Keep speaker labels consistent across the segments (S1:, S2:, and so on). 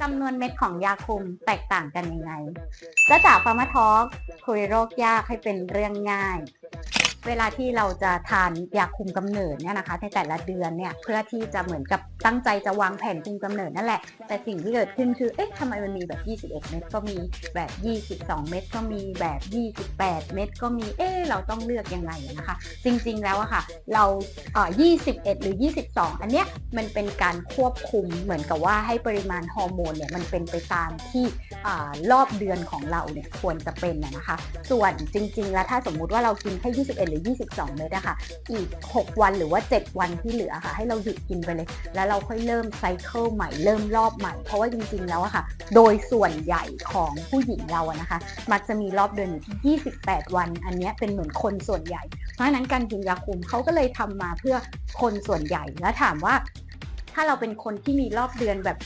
S1: จำนวนเม็ดของยาคุมแตกต่างกันยังไงและจากฟาร์มาทอล์กคุยโรคยากให้เป็นเรื่องง่าย เวลาที่เราจะทานยาคุมกำเนิดเนี่ยนะคะในแต่ละเดือนเนี่ยเพื่อที่จะเหมือนกับตั้งใจจะวางแผนคุมกำเนิดนั่นแหละ แต่สิ่งที่เกิดขึ้นคือเอ๊ะทำไมมันมีแบบ 21 เม็ดก็มีแบบ 22 เม็ดก็มีแบบ 28 เม็ดก็มีเอ๊ะเราต้องเลือกยังไงนะคะ จริงๆแล้วอะค่ะเราเอ่อ21 หรือ 22 อันเนี้ยมันเป็นการควบคุมเหมือนกับว่าให้ปริมาณฮอร์โมนเนี่ยมันเป็นไปตามที่รอบเดือนของเราเนี่ยควรจะเป็นนะนะคะ ส่วนจริง ๆ แล้วถ้าสมมุติว่าเรากินแค่21หรือ 22 เม็ดอะค่ะ อีก 6 วันหรือว่า 7 วันที่เหลือค่ะ ให้เราหยุดกินไปเลย แล้วเราค่อยเริ่มไซเคิลใหม่เริ่มรอบใหม่ เพราะว่าจริงๆแล้วอะค่ะ โดยส่วนใหญ่ของผู้หญิงเราอะนะคะ มักจะมีรอบเดือนอยู่ที่28 วัน อันนี้เป็นเหมือนคนส่วนใหญ่ เพราะฉะนั้นการกินยาคุมเขาก็เลยทำมาเพื่อคนส่วนใหญ่แล้วถามว่า ถ้าเราเป็นคนที่มีรอบเดือนแบบ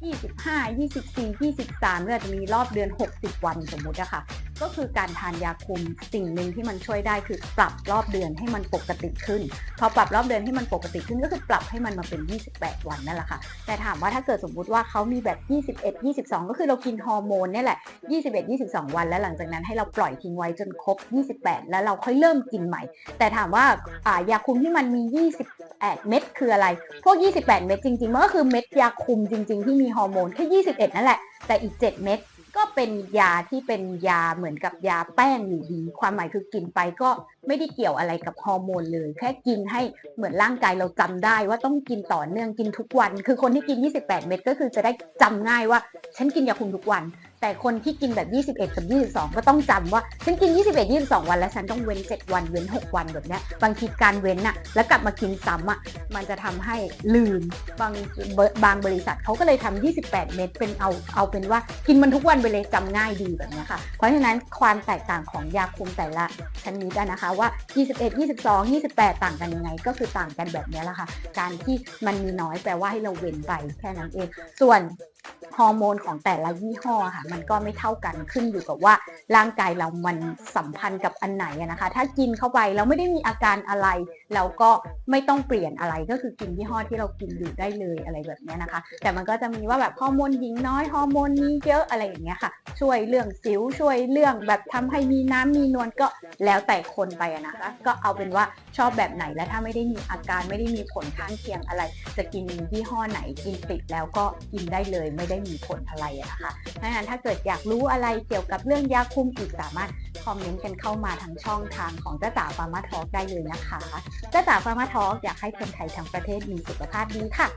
S1: 25 24 23หรืออาจจะมีรอบเดือน 60 วันสมมุติอะค่ะ ก็คือการทานยาคุมสิ่งหนึ่งที่มันช่วยได้คือปรับรอบเดือนให้มันปกติขึ้น พอปรับรอบเดือนให้มันปกติขึ้นก็คือปรับให้มันมาเป็น 28 วันนั่นแหละค่ะ แต่ถามว่าถ้าเกิดสมมุติว่าเขามีแบบ 21 22 ก็คือเรากินฮอร์โมนนี่แหละ 21 22 วัน แล้วหลังจากนั้นให้เราปล่อยทิ้งไว้จนครบ 28 แล้วเราค่อยเริ่มกินใหม่ แต่ถามว่าอ่ายาคุมที่มันมี 28 เม็ดคืออะไร พวก 28 เม็ดจริงๆมันก็คือเม็ดยาคุมจริง ๆ ที่มีฮอร์โมนแค่ 21 นั่นแหละ แต่อีก 7 เม็ด ก็เป็นยาที่เป็นยาเหมือนกับยาแป้งอยู่ดี ความหมายคือกินไปก็ไม่ได้เกี่ยวอะไรกับฮอร์โมนเลย แค่กินให้เหมือนร่างกายเราจำได้ว่าต้องกินต่อเนื่องกินทุกวัน คือคนที่กิน 28 เม็ดก็คือจะได้จำง่ายว่า ฉันกินยาคุมทุกวัน แต่คนที่กินแบบ 21 กับ 22 ก็ต้องจำว่าฉันกิน 21 22 วันแล้วฉันต้องเว้น 7 วันเว้น 6 วันแบบนี้บางทีการเว้นน่ะแล้วกลับมากินซ้ำอะมันจะทำให้ลืมบางบางบริษัทเขาก็เลยทำ28 เม็ดเป็นเอาเอาเป็นว่ากินมันทุกวันไปเลยจำง่ายดีแบบนี้ค่ะ เพราะฉะนั้นความแตกต่างของยาคุมแต่ละชนิดนะคะว่า 21 22 28 ต่างกันยังไง ก็คือต่างกันแบบนี้แหละค่ะ การที่มันมีน้อยแปลว่าให้เราเว้นไปแค่นั้นเอง ส่วน ฮอร์โมนของแต่ละยี่ห้อค่ะ มันก็ไม่เท่ากันขึ้นอยู่กับว่าร่างกายเรามันสัมพันธ์กับอันไหนนะคะ ถ้ากินเข้าไปแล้วไม่ได้มีอาการอะไร เราก็ไม่ต้องเปลี่ยนอะไรก็คือกินยี่ห้อที่เรากินอยู่ได้เลยอะไรแบบนี้นะคะ แต่มันก็จะมีว่าแบบฮอร์โมนหญิงน้อยฮอร์โมนนี้เยอะอะไรอย่างเงี้ยค่ะ ช่วยเรื่องสิวช่วยเรื่องแบบทำให้มีน้ำมีนวลก็แล้วแต่คนไปอะนะคะ ก็เอาเป็นว่าชอบแบบไหนและถ้าไม่ได้มีอาการไม่ได้มีผลข้างเคียงอะไร จะกินยี่ห้อไหนกินติดแล้วก็กินได้เลยไม่ได้มีผลอะไรนะคะเพราะฉะนั้นถ้าเกิดอยากรู้อะไรเกี่ยวกับเรื่องยาคุมอีกสามารถคอมเมนต์กันเข้ามาทางช่องทางของจ้าจ๋าฟาร์มาทอล์กได้เลยนะคะจ้าจ๋าฟาร์มาทอล์กอยากให้คนไทยทั้งประเทศมีสุขภาพดีค่ะ